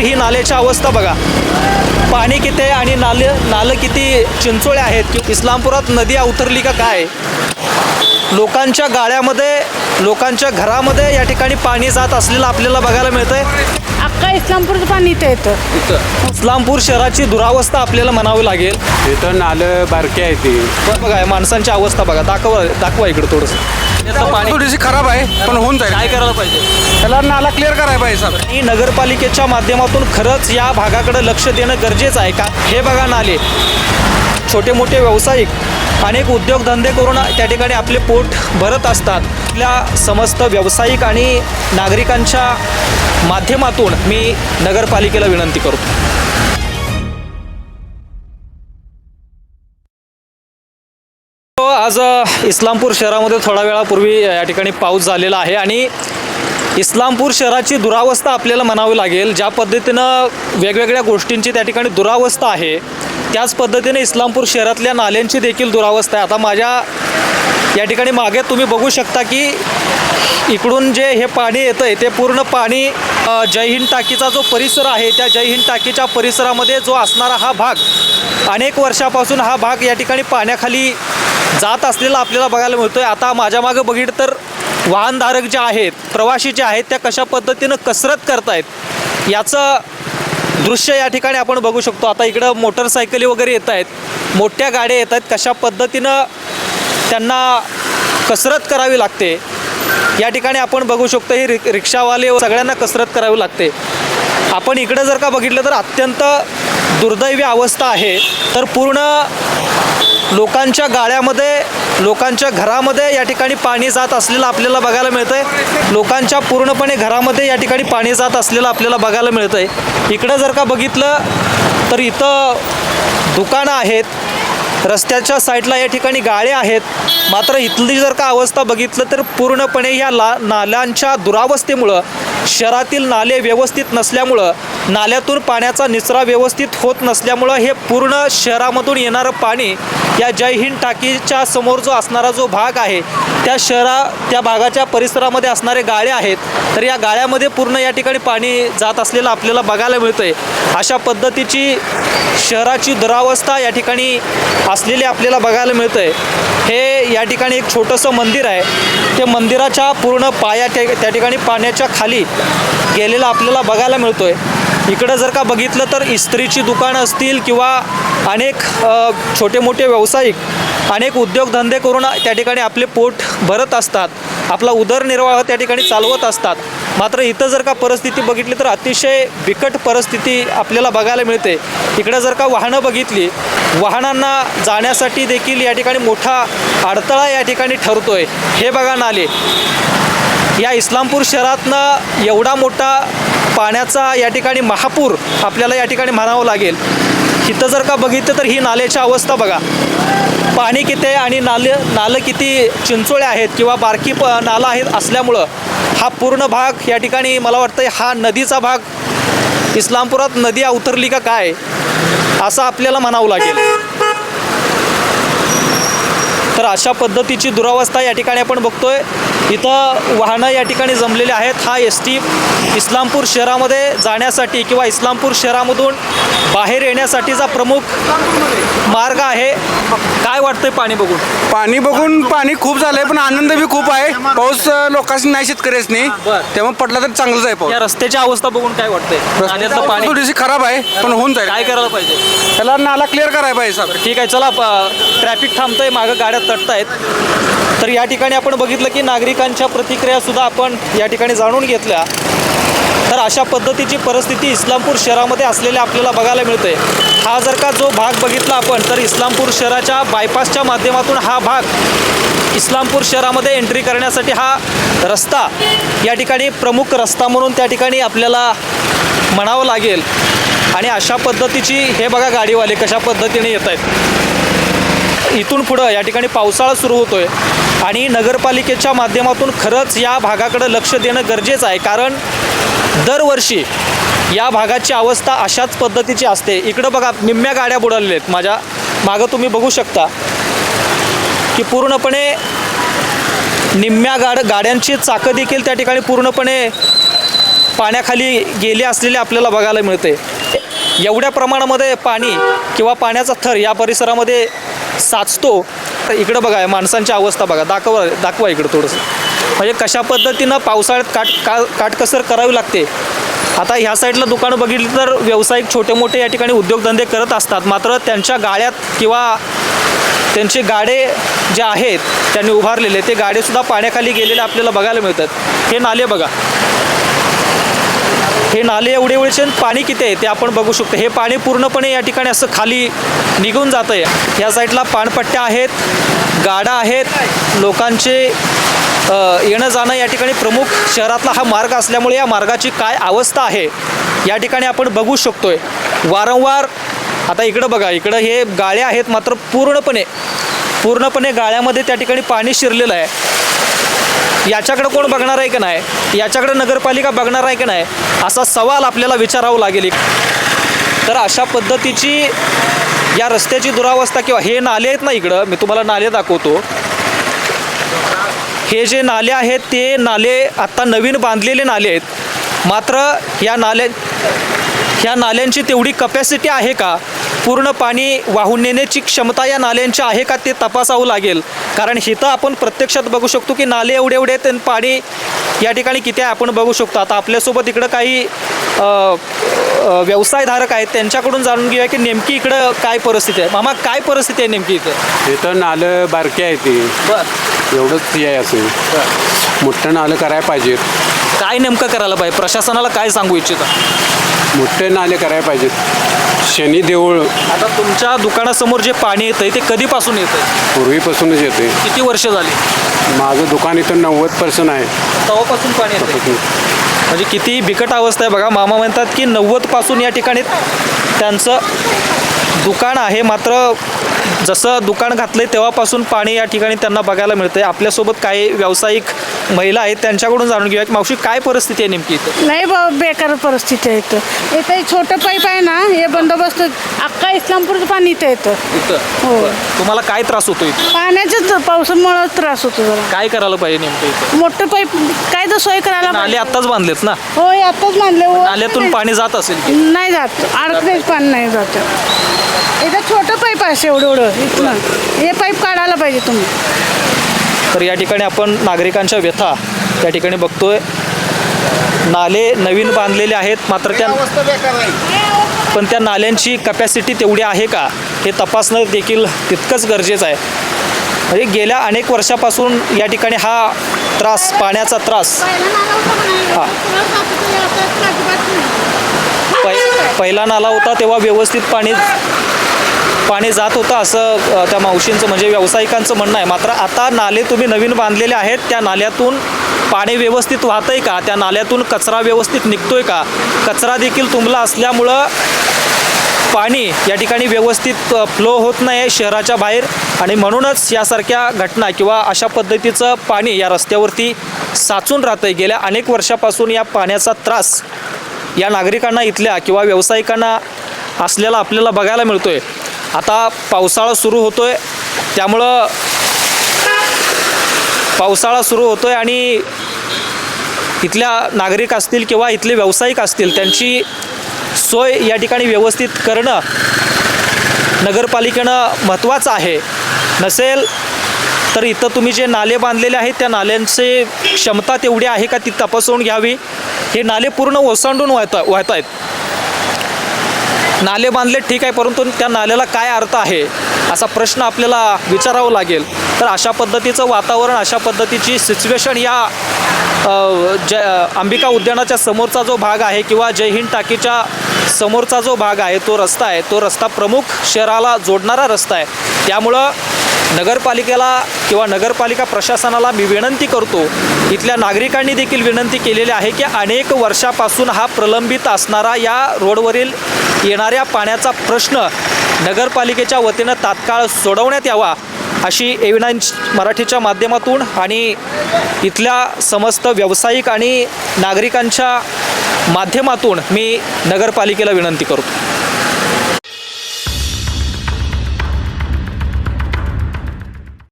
तर ही नाल्याची अवस्था बघा. पाणी किती आहे आणि नाले नालं किती चिंचोळे आहेत. की इस्लामपुरात नदी अवतरली का काय? लोकांच्या गाळ्यामध्ये लोकांच्या घरामध्ये या ठिकाणी पाणी जात असलेलं आपल्याला बघायला मिळतंय. अख्खा इस्लामपूरचं पाणी इथं येतं? इस्लामपूर शहराची दुरावस्था आपल्याला म्हणावी लागेल. तिथं नालं बारकी आहे ती. बघ- बघा माणसांची अवस्था बघा. दाखवा दाखवा इकडे थोडंसं. याचं पाणी थोडीशी खराब आहे पण होऊन जाईल. काय करायला पाहिजे? त्याला नाला क्लिअर करायला पाहिजे सर ही नगरपालिकेच्या माध्यमातून खरंच या भागाकडे लक्ष देणं गरजेचं आहे का? हे बघा नाले. छोटे मोठे व्यावसायिक अनेक उद्योगधंदे करून त्या ठिकाणी आपले पोट भरत असतात. आपल्या समस्त व्यावसायिक आणि नागरिकांच्या माध्यमातून मी नगरपालिकेला विनंती करतो. आज इस्लामपूर शहरामध्ये थोडा वेळापूर्वी या ठिकाणी पाऊस झालेला आहे आणि इस्लामपूर शहराची दुरावस्था आपल्याला म्हणावी लागेल. ज्या पद्धतीनं वेगवेगळ्या गोष्टींची त्या ठिकाणी दुरावस्था आहे त्याच पद्धतीने इस्लामपूर शहरातल्या नाल्यांची देखील दुरावस्था आहे. आता माझ्या या ठिकाणी मागे तुम्ही बघू शकता की इकडून जे हे पाणी येतं आहे ते पूर्ण पाणी अ, जय हिंद टाकीचा जो परिसर आहे त्या जय हिंद टाकीच्या परिसरामध्ये जो असणारा हा भाग अनेक वर्षापासून हा भाग या ठिकाणी पाण्याखाली जात असलेला आपल्याला बघायला मिळतो आहे आता माझ्या मागं बघितलं तर वाहनधारक जे आहेत प्रवासी जे आहेत त्या कशा पद्धतीनं कसरत करतायत? याचं दृश्य या ठिकाणी आपण बघू शकतो. आता इकडं मोटरसायकली वगैरे येत आहेत मोठ्या गाड्या येत आहेत कशा पद्धतीनं त्यांना कसरत करावी लागते? या ठिकाणी आपण बघू शकतो हे रिक रिक्षावाले व सगळ्यांना कसरत करावी लागते. आपण इकडं जर का बघितलं तर अत्यंत दुर्दैवी अवस्था आहे. तर पूर्ण लोकांच्या गाळ्यामध्ये लोकांच्या घरामध्ये या ठिकाणी पाणी जात असलेलं आपल्याला बघायला मिळतं आहे लोकांच्या पूर्णपणे घरामध्ये या ठिकाणी पाणी जात असलेलं आपल्याला बघायला मिळतं आहे इकडं जर का बघितलं तर इथं दुकानं आहेत. रस्त्याच्या साईडला या ठिकाणी गाळे आहेत. मात्र इथली जर का अवस्था बघितलं तर पूर्णपणे या ला नाल्यांच्या दुरावस्थेमुळं शहरातील नाले व्यवस्थित नसल्यामुळं नाल्यातून पाण्याचा निचरा व्यवस्थित होत नसल्यामुळं हे पूर्ण शहरामधून येणारं पाणी या जय हिंद टाकीच्या समोर जो असणारा जो भाग आहे त्या शहरा त्या भागाच्या परिसरामध्ये असणारे गाळे आहेत. तर या गाळ्यामध्ये पूर्ण या ठिकाणी पाणी जात असलेलं आपल्याला बघायला मिळतं आहे अशा पद्धतीची शहराची दुरावस्था या ठिकाणी असलेली आपल्याला बघायला मिळतं आहे हे या ठिकाणी एक छोटंसं मंदिर आहे. ते मंदिराच्या पूर्ण पाया त्या त्या ठिकाणी पाण्याच्या खाली गेलेलं आपल्याला बघायला मिळतो आहे इकडं जर का बघितलं तर इस्त्रीची दुकानं असतील किंवा अनेक छोटे मोठे व्यावसायिक अनेक उद्योगधंदे करून त्या ठिकाणी आपले पोट भरत असतात. आपला उदरनिर्वाह त्या ठिकाणी चालवत असतात. मात्र इथं जर का परिस्थिती बघितली तर अतिशय बिकट परिस्थिती आपल्याला बघायला मिळते. इकडं जर का वाहनं बघितली वाहनांना जाण्यासाठी देखील या ठिकाणी मोठा अडथळा या ठिकाणी ठरतोय. हे बघा नाले. या इस्लामपूर शहरातनं एवढा मोठा पाण्याचा या ठिकाणी महापूर आपल्याला या ठिकाणी म्हणावं लागेल. इथं जर का बघितलं तर ही नाल्याची अवस्था बघा. पाणी किती आहे आणि नालं नालं किती चिंचोळे आहेत किंवा बारकी प नाला आहेत असल्यामुळं हा पूर्ण भाग या ठिकाणी मला वाटतं हा नदीचा भाग. इस्लामपुरात नदी अवतरली का काय? असं आपल्याला म्हणावं लागेल. तर अशा पद्धतीची दुरावस्था या ठिकाणी आपण बघतोय. इथं वाहनं या ठिकाणी जमलेले आहेत. हा एस टी इस्लामपूर शहरामध्ये जाण्यासाठी किंवा इस्लामपूर शहरामधून बाहेर येण्यासाठीचा प्रमुख मार्ग आहे. काय वाटतंय पाणी बघून? पाणी बघून पाणी खूप झालंय पण आनंद बी खूप आहे. पाऊस लोकांनी नाही शेतकऱ्याच नाही. तेव्हा पडला तर चांगलंच आहे पाऊस. या रस्त्याची अवस्था बघून काय वाटतंय? नाल्यातलं पाणी. थोडीशी खराब आहे पण होऊन जाईल. काय करायला पाहिजे? त्याला नाला क्लिअर करायला पाहिजे सर ठीक आहे चला ट्रॅफिक थांबतंय मागं गाड्या तटतायत. तर या ठिकाणी आपण बघितलं की नागरिकांच्या प्रतिक्रिया सुद्धा आपण या ठिकाणी जाणून घेतल्या. तर अशा पद्धतीची परिस्थिती इस्लामपूर शहरामध्ये असलेल्या आपल्याला बघायला मिळते हा जर का जो भाग बघितला आपण तर इस्लामपूर शहराच्या बायपासच्या माध्यमातून हा भाग इस्लामपूर शहरामध्ये एंट्री करण्यासाठी हा रस्ता या ठिकाणी प्रमुख रस्ता म्हणून त्या ठिकाणी आपल्याला म्हणावं लागेल. आणि अशा पद्धतीची हे बघा गाडीवाले कशा पद्धतीने येत आहेत इथून पुढं या ठिकाणी पावसाळा सुरू होतो आहे आणि नगरपालिकेच्या माध्यमातून खरंच या भागाकडे लक्ष देणं गरजेचं आहे. कारण दरवर्षी या भागाची अवस्था अशाच पद्धतीची असते. इकडं बघा निम्म्या गाड्या बुडालेल्या आहेत. माझ्या मागं तुम्ही बघू शकता की पूर्णपणे निम्म्या गाड गाड्यांची चाकं देखील त्या ठिकाणी पूर्णपणे पाण्याखाली गेले असलेले आपल्याला बघायला मिळते. एवढ्या प्रमाणामध्ये पाणी किंवा पाण्याचा थर या परिसरामध्ये साचतो. तर इकडं बघा माणसांची अवस्था बघा. दाखवा दाखवा इकडं थोडंसं. म्हणजे कशा पद्धतीनं पावसाळ्यात काट का काटकसर करावी लागते? आता ह्या साईडला दुकानं बघितली तर व्यावसायिक छोटे मोठे या ठिकाणी उद्योगधंदे करत असतात. मात्र त्यांच्या गाळ्यात किंवा त्यांचे गाडे जे आहेत त्यांनी उभारलेले ते गाडेसुद्धा पाण्याखाली गेलेले आपल्याला बघायला मिळतात. हे नाले बघा. हे नाले एवढे एवढेचे आणि पाणी किती आहे ते आपण बघू शकतो. हे पाणी पूर्णपणे या ठिकाणी असं खाली निघून जातं आहे या साईडला पाणपट्ट्या आहेत गाडा आहेत. लोकांचे येणं जाणं या ठिकाणी प्रमुख शहरातला हा मार्ग असल्यामुळे या मार्गाची काय अवस्था आहे या ठिकाणी आपण बघू शकतोय. वारंवार आता इकडं बघा इकडं हे गाळे आहेत मात्र पूर्णपणे पूर्णपणे गाळ्यामध्ये त्या ठिकाणी पाणी शिरलेलं आहे. याच्याकडे कोण बघणार आहे की नाही? याच्याकडे नगरपालिका बघणार आहे की नाही? असा सवाल आपल्याला विचारावा लागेल तर अशा पद्धतीची या रस्त्याची दुरावस्था किंवा हे नाले आहेत ना इकडं मी तुम्हाला नाले दाखवतो. हे जे नाले आहेत ते नाले आत्ता नवीन बांधलेले नाले आहेत. मात्र या नाल्या ह्या नाल्यांची तेवढी कपॅसिटी आहे का? पूर्ण पाणी वाहून नेण्याची क्षमता या नाल्यांची आहे का ते तपासावं लागेल. कारण इथं आपण प्रत्यक्षात बघू शकतो की नाले एवढे एवढे आहेत आणि पाणी या ठिकाणी किती आहे आपण बघू शकतो. आता आपल्यासोबत इकडं काही व्यवसायधारक आहेत. त्यांच्याकडून जाणून घेऊया की नेमकी इकडं काय परिस्थिती आहे. मामा काय परिस्थिती आहे नेमकी इथं? इथं नालं बारकी आहे ती बरं. एवढंच हे आहे असं मोठं नालं करायला पाहिजेत काय नेमकं करायला पाहिजे? प्रशासनाला काय सांगू इच्छिता? मोठे नाले करायला पाहिजेत. शनी देऊळ आता तुमच्या दुकानासमोर जे पाणी येतंय ते कधीपासून येतंय? पूर्वीपासूनच येते किती वर्ष झाली? माझं दुकान इथं नव्वद पर्सेंट आहे. तेव्हापासून पाणी येतंय? म्हणजे किती बिकट अवस्था आहे बघा. मामा म्हणतात की नव्वदपासून या ठिकाणी त्यांचं दुकान आहे मात्र जसं दुकान घातलंय तेव्हापासून पाणी या ठिकाणी त्यांना बघायला मिळतंय. आपल्यासोबत काही व्यावसायिक महिला आहेत त्यांच्याकडून जाणून घेऊया की मावशी काय परिस्थिती आहे नेमकी इथं? नाही बाबा बेकार परिस्थिती आहे इथं. इथं छोटं पाईप आहे ना हे बंदोबस्त अख्खा इस्लामपूरचं पाणी इथं येतं. इथं? हो. तुम्हाला काय त्रास होतो इथं? पाण्याच्याच पावसामुळं त्रास होतो जरा. काय करायला पाहिजे नेमकं इथं? मोठं पाईप काय तर सोय करायला नाले पाहिजे. आत्ताच बांधलेत ना? हो आत्ताच बांधले. नाल्यातून पाणी जात असेल की? नाही जात. अडकलेच पाणी नाही जात. इथं छोटं पाईप आहे एवढं एवढं. इथनं. हे पाईप काढायला पाहिजे तुम्ही. तर या ठिकाणी आपण नागरिकांच्या व्यथा त्या ठिकाणी बघतोय. नाले नवीन बांधलेले आहेत मात्र त्या पण त्या नाल्यांची कपॅसिटी तेवढी आहे का? हे तपासणं देखील तितकंच गरजेचं आहे. म्हणजे गेल्या अनेक वर्षापासून या ठिकाणी हा त्रास पाण्याचा त्रास हा. पै पहिला नाला होता तेव्हा व्यवस्थित पाणी पाणी जात होतं असं त्या मावशींचं म्हणजे व्यावसायिकांचं म्हणणं आहे. मात्र आता नाले तुम्ही नवीन बांधलेले आहेत त्या नाल्यातून पाणी व्यवस्थित वाहतंय का? त्या नाल्यातून कचरा व्यवस्थित निघतोय का? कचरा देखील तुंबला असल्यामुळं पाणी या ठिकाणी व्यवस्थित फ्लो होत नाही आहे शहराच्या बाहेर. आणि म्हणूनच यासारख्या घटना किंवा अशा पद्धतीचं पाणी या रस्त्यावरती साचून राहतं आहे गेल्या अनेक वर्षापासून या पाण्याचा त्रास या नागरिकांना इथल्या किंवा व्यावसायिकांना असलेला आपल्याला बघायला मिळतो आहे आता पावसाळा सुरू होतोय. त्यामुळं पावसाळा सुरू होतोय आणि इथल्या नागरिक असतील किंवा इथले व्यावसायिक असतील त्यांची सोय या ठिकाणी व्यवस्थित करणं नगरपालिकेनं महत्त्वाचं आहे. नसेल तर इथं तुम्ही जे नाले बांधलेले आहेत त्या नाल्यांचे क्षमता तेवढी आहे का ती तपासून घ्यावी? हे नाले पूर्ण ओसांडून वाहता वाहत आहेत नाले बांधले ठीक आहे परंतु त्या नाल्याला काय अर्थ आहे असा प्रश्न आपल्याला विचारावा लागेल. तर अशा पद्धतीचं वातावरण अशा पद्धतीची सिच्युएशन या ज अंबिका उद्यानाच्या समोरचा जो भाग आहे किंवा जय हिंद टाकीच्या समोरचा जो भाग आहे तो रस्ता आहे. तो रस्ता प्रमुख शहराला जोडणारा रस्ता आहे. त्यामुळं नगरपालिकेला किंवा नगरपालिका प्रशासनाला मी विनंती करतो इथल्या नागरिकांनी देखील विनंती केलेली आहे की अनेक वर्षापासून हा प्रलंबित असणारा या रोडवरील येणाऱ्या पाण्याचा प्रश्न नगरपालिकेच्या वतीनं तात्काळ सोडवण्यात यावा अशी एविनाइन मराठीच्या माध्यमातून आणि इथल्या समस्त व्यावसायिक आणि नागरिकांच्या माध्यमातून मी नगरपालिकेला विनंती करतो.